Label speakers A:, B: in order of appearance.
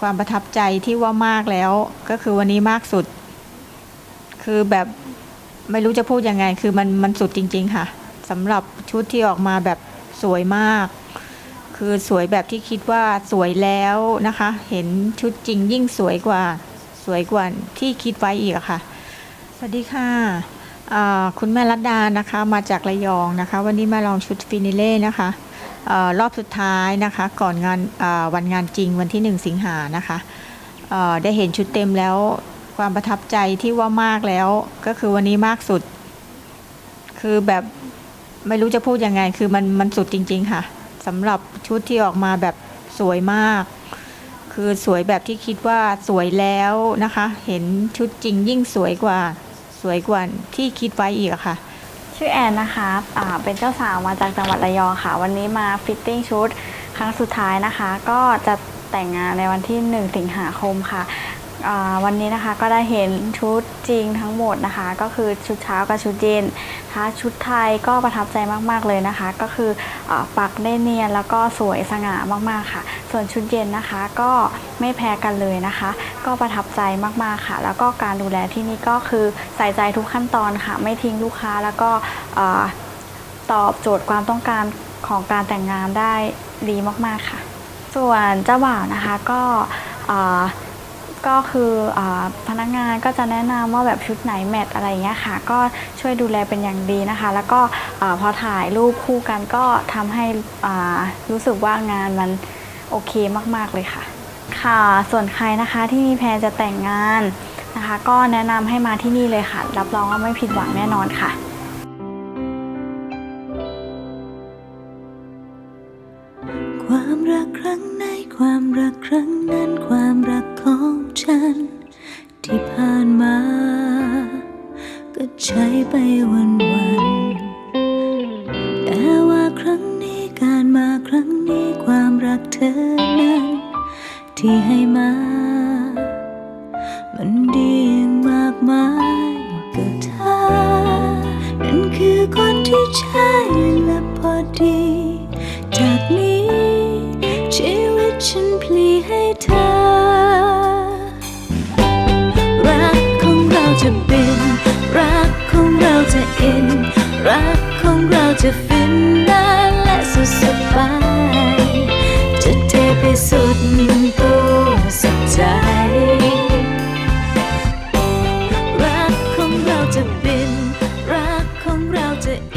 A: ความประทับใจที่ว่ามากแล้ว ก็คือวันนี้มากสุด คือแบบไม่รู้จะพูดยังไง คือมันมันสุดจริง ๆ ค่ะสำหรับชุดที่ออกมาแบบสวยมาก คือสวยแบบที่คิดว่าสวยแล้วนะคะ เห็นชุดจริงยิ่งสวยกว่าสวยกว่าที่คิดไว้อีกค่ะ สวัสดีค่ะคุณแม่รัตดานะคะ มาจากระยองนะคะ วันนี้มาลองชุดฟินิเล่นะคะ รอบสุดท้ายนะคะ ก่อนงานวันงานจริงวันที่ 1 สิงหานะคะได้เห็นชุดเต็มแล้วความประทับใจที่ว่ามากแล้ว ก็คือวันนี้มากสุด คือแบบไม่รู้จะพูดยังไง คือมันมันสุดจริง ๆ ค่ะสำหรับชุดที่ออกมาแบบสวยมาก คือสวยแบบที่คิดว่าสวยแล้วนะคะ เห็นชุดจริงยิ่งสวยกว่า สวยกว่าที่คิดไว้อีกค่ะ
B: ชื่อแอนนะคะะเป็นเจ้าสาวมาจากจังหวัดระยองค่ะ วันนี้มาฟิตติ้งชุดครั้งสุดท้ายนะคะ ก็จะแต่งงานในวันที่ 1 สิงหาคมค่ะ วันนี้นะคะก็ได้เห็นชุดจริงทั้งหมดนะคะ ก็คือชุดเช้ากับชุดเย็นถ้าชุดไทยก็ประทับใจมากๆเลยนะคะ ก็คืออปักได้เนียนแล้วก็สวยสง่ามากๆค่ะ ส่วนชุดเย็นนะคะก็ไม่แพ้กันเลยนะคะ ก็ประทับใจมากๆค่ะ แล้วก็การดูแลที่นี่ก็คือใส่ใจทุกขั้นตอนค่ะ ไม่ทิ้งลูกค้าแล้วก็ตอบโจทย์ความต้องการของการแต่งงานได้ดีมากๆค่ะ ส่วนเจ้าบ่าวนะคะก็ ก็คืออพนักงานก็จะแนะนำว่าแบบชุดไหนแมทอะไรอย่างเงี้ยค่ะ ก็ช่วยดูแลเป็นอย่างดีนะคะ แล้วก็อพอถ่ายรูปคู่กันก็ทำให้รู้สึกว่างานมันโอเคมากๆเลยค่ะ ค่ะส่วนใครนะคะที่มีแพลนจะแต่งงานนะคะ ก็แนะนำให้มาที่นี่เลยค่ะ รับรองว่าไม่ผิดหวังแน่นอนค่ะ
C: ความรักครั้งในความรักครั้งนั้น ความรักของฉัน ที่ผ่านมา ก็ใช้ไปวันวันแต่ว่าครั้งนี้การมาครั้งนี้ความรักเธอนั้น ที่ให้มา มันดีอย่างมากมายก็เธอนั่นคือคนที่ใช่และพอดี 这